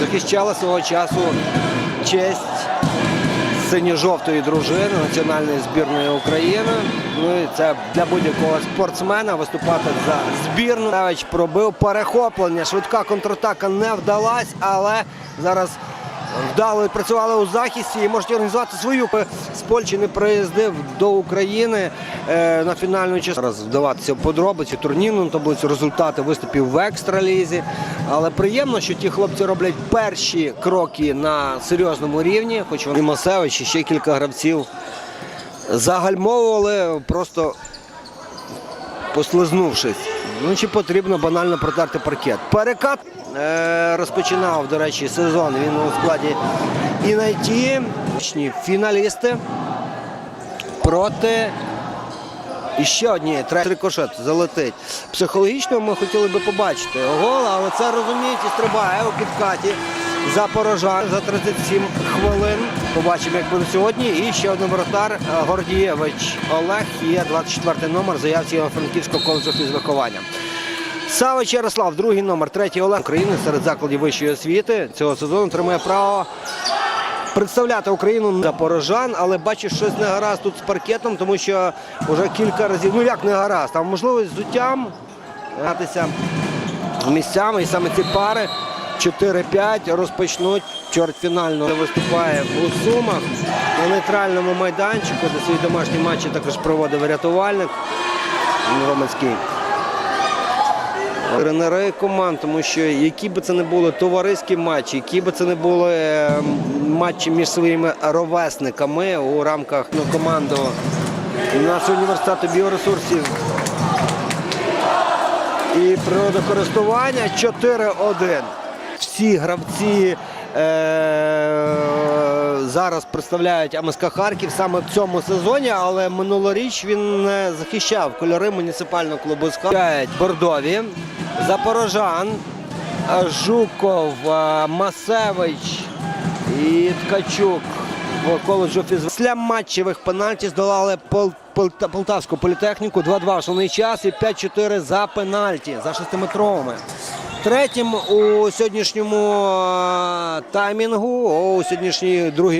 захищала свого часу честь синьо-жовтої дружини національної збірної України. Ну і це для будь-якого спортсмена виступати за збірну. Савич пробив перехоплення. Швидка контратака не вдалась, але зараз вдало відпрацювали у захисті і можуть організувати свою з Польщі приїздив до України е, на фінальну частину. Зараз вдаватися в подробиці турнірну таблицю, результати виступів в екстралізі. Але приємно, що ті хлопці роблять перші кроки на серйозному рівні, хоч вони Масевич і ще кілька гравців загальмовували, просто послизнувшись. Ну чи потрібно банально протерти паркет. Перекат е, розпочинав, до речі, сезон. Він у складі Інайті. Фіналісти проти і ще однієї. Рикошет залетить. Психологічно ми хотіли би побачити гол, але це розумієте, стрибає у підкаті за порожан за 37 хвилин. Побачимо, як буде сьогодні. І ще один воротар е, Гордієвич Олег є 24 номер заявці Івано-Франківського коледжу фізвиховання. Савич Ярослав, другий номер, третій Олег України серед закладів вищої освіти цього сезону отримує право представляти Україну за порожан, але бачу, щось не гаразд тут з паркетом, тому що вже кілька разів, ну як не гаразд, там можливість з зуттям гратися місцями. І саме ці пари 4-5 розпочнуть чвертьфінально. Виступає у Сумах на нейтральному майданчику, де свої домашні матчі також проводив рятувальник Романський. Тренери команд, тому що які би це не були товариські матчі, які би це не були е, матчі між своїми ровесниками у рамках ну, команди нашого університету біоресурсів і природокористування 4-1. Всі гравці е, зараз представляють АМСК Харків саме в цьому сезоні, але минулоріч він не захищав кольори муніципального клубу СК. Бордові, Запорожан, Жуков, е, Масевич і Ткачук коледжу фізв. Після матчевих пенальті здолали Пол- Пол- Полтавську політехніку 2-2 основний час і 5-4 за пенальті, за шестиметровими. Третім у сьогоднішньому е, таймінгу, у сьогоднішній другій